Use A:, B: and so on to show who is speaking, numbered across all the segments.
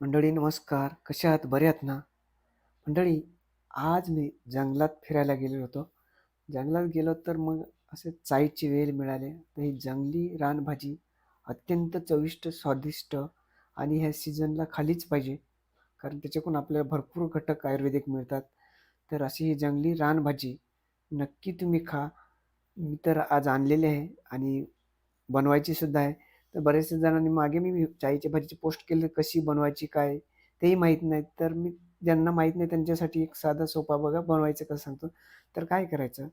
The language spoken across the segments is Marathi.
A: मंडळी नमस्कार. कशा आहात? बरे आहात ना? मंडळी आज मी जंगलात फिरायला गेलेलो होतो. जंगलात गेलो तर मग असे चाईची वेल मिळाले. तर ही जंगली रानभाजी अत्यंत चविष्ट स्वादिष्ट आणि ह्या सीझनला खालीच पाहिजे. कारण त्याच्याकडून आपल्याला भरपूर घटक आयुर्वेदिक मिळतात. तर अशी ही जंगली रानभाजी नक्की तुम्ही खा. मी तर आज आणलेली आहे आणि बनवायची सुद्धा आहे. तर बरेचसे जणांनी मागे मी चायची भाजीची पोस्ट केली कशी बनवायची काय तेही माहीत नाही तर मी ज्यांना माहीत नाही त्यांच्यासाठी एक साधा सोपा बघा बनवायचं कसं सांगतो. तर काय करायचं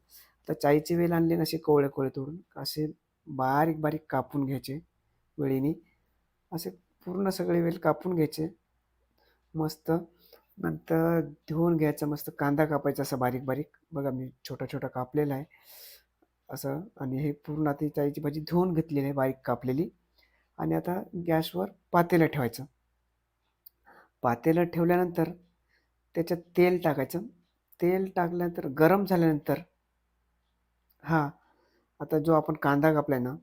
A: तर चायचे वेल आणले ना असे कोवळे कोवळे तोडून असे बारीक बारीक कापून घ्यायचे वेळीने. असे पूर्ण सगळे वेल कापून घ्यायचे. मस्त. नंतर धुवून घ्यायचं मस्त कांदा कापायचा असा बारीक बारीक. बघा मी छोटा छोटा कापलेला आहे. असं आणि हे पूर्ण आता चायची भाजी धुवून घेतलेली आहे बारीक कापलेली. आणि आता गॅसवर पातेलं ठेवायचं. पातेलं ठेवल्यानंतर त्याच्यात तेल टाकायचं. तेल टाकल्यानंतर गरम झाल्यानंतर हा आता जो आपण कांदा कापलाय ना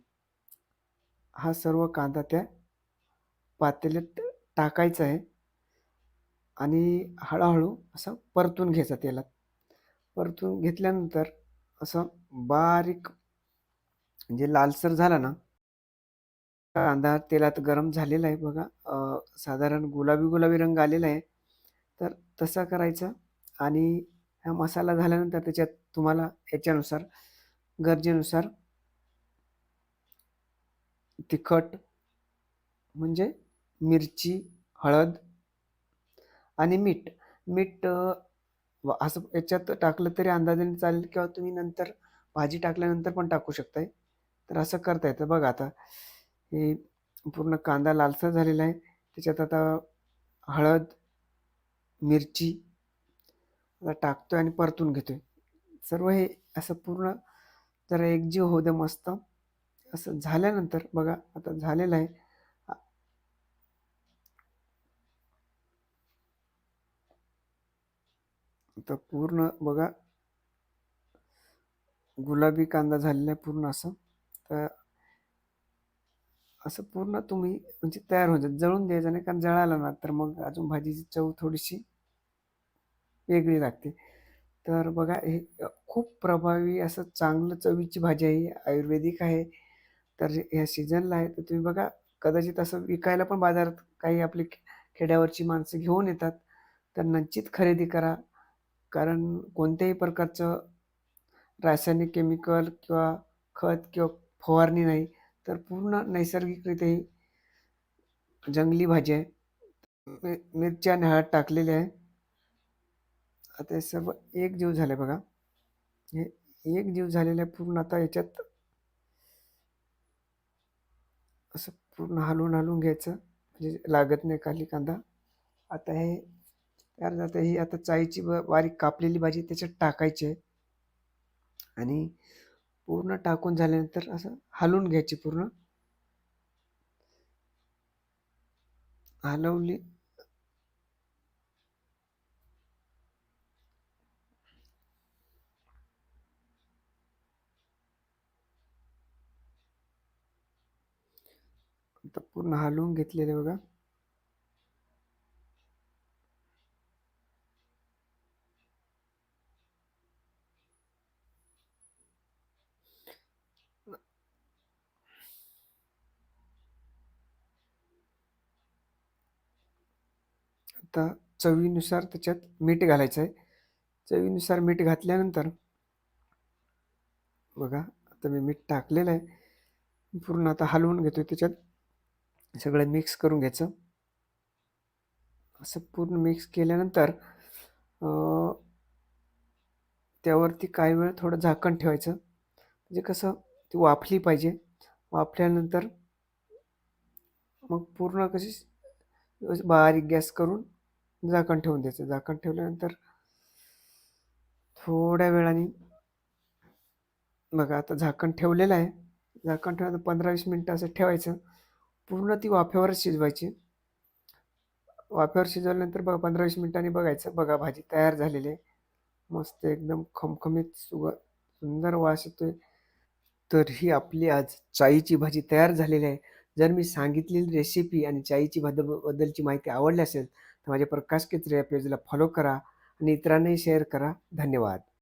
A: हा सर्व कांदा त्या पातेल्यात टाकायचा आहे आणि हळूहळू असं परतून घ्यायचा तेलात. परतून घेतल्यानंतर असं बारीक म्हणजे लालसर झाला ना कांदा तेलात गरम झालेला आहे बघा. अ, साधारण गुलाबी गुलाबी रंग आलेला आहे. तर तसा करायचा आणि हा मसाला झाल्यानंतर त्याच्यात तुम्हाला याच्यानुसार गरजेनुसार तिखट म्हणजे मिरची हळद आणि मीठ. मीठ असं याच्यात टाकलं तरी अंदाजाने चालेल किंवा तुम्ही नंतर भाजी टाकल्यानंतर पण टाकू शकताय. तर असं करता येतं बघा आता. हे पूर्ण कांदा लालसा झालेला आहे. त्याच्यात आता हळद मिरची आता टाकतोय आणि परतून घेतोय. सर्व हे असं पूर्ण जरा एकजीव होऊ दे मस्त. असं झाल्यानंतर बघा आता झालेलं आहे. तर आता पूर्ण बघा गुलाबी कांदा झालेला आहे पूर्ण असं. तर असं पूर्ण तुम्ही म्हणजे तयार होऊन जा जळून द्यायचं नाही कारण जळाला ना तर मग अजून भाजीची चव थोडीशी वेगळी लागते. तर बघा हे खूप प्रभावी असं चांगलं चवीची भाजी आहे आयुर्वेदिक आहे. तर ह्या सीझनला आहे तर तुम्ही बघा कदाचित असं विकायला पण बाजारात काही आपली खे- खेड्यावरची माणसं घेऊन येतात. तर निश्चित खरेदी करा कारण कोणत्याही प्रकारचं रासायनिक केमिकल किंवा खत किंवा फवारणी नाही. तर पूर्ण नैसर्गिकरित्या ही जंगली भाजी आहे. मि- मिरच्या आणि हळद टाकलेली आहे. आता हे सर्व एक जीव झाले बघा. हे एक जीव झालेलं आहे पूर्ण आता याच्यात असं पूर्ण हलवून हलवून घ्यायचं. म्हणजे लागत नाही खाली कांदा. आता हे तयार जातं ही आता चाईची बारीक कापलेली भाजी त्याच्यात टाकायची आहे. आणि पूर्ण टाकून झाल्यानंतर असं हलवून घ्यायची पूर्ण. हलवली. पूर्ण हलवून घेतलेले बघा. आता चवीनुसार त्याच्यात मीठ घालायचं आहे चवीनुसार मीठ घातल्यानंतर बघा आता मी मीठ टाकलेलं आहे. पूर्ण आता हलवून घेतो त्याच्यात. सगळं मिक्स करून घ्यायचं. असं पूर्ण मिक्स केल्यानंतर त्यावरती काही वेळ थोडं झाकण ठेवायचं. म्हणजे कसं ती वाफली पाहिजे. वाफल्यानंतर मग पूर्ण कशी व्यवस्थित बारीक गॅस करून झाकण ठेवून द्यायचं. झाकण ठेवल्यानंतर थोड्या वेळाने बघा आता झाकण ठेवलेलं आहे. झाकण ठेवलं पंधरा वीस मिनटं असं ठेवायचं. पूर्ण ती वाफेवरच शिजवायची. वाफेवर शिजवल्यानंतर बघा पंधरा वीस मिनटांनी बघायचं. बघा भाजी तयार झालेली आहे. मस्त एकदम खमखमीत सुग सुंदर वास येतोय. तर ही आपली आज चाईची भाजी तयार झालेली आहे. जर मी सांगितलेली रेसिपी आणि चाईची बद्द बद्दलची माहिती आवडली असेल तर माझ्या प्रकाश केत्रे या पेजला फॉलो करा आणि इतरांनाही शेअर करा. धन्यवाद.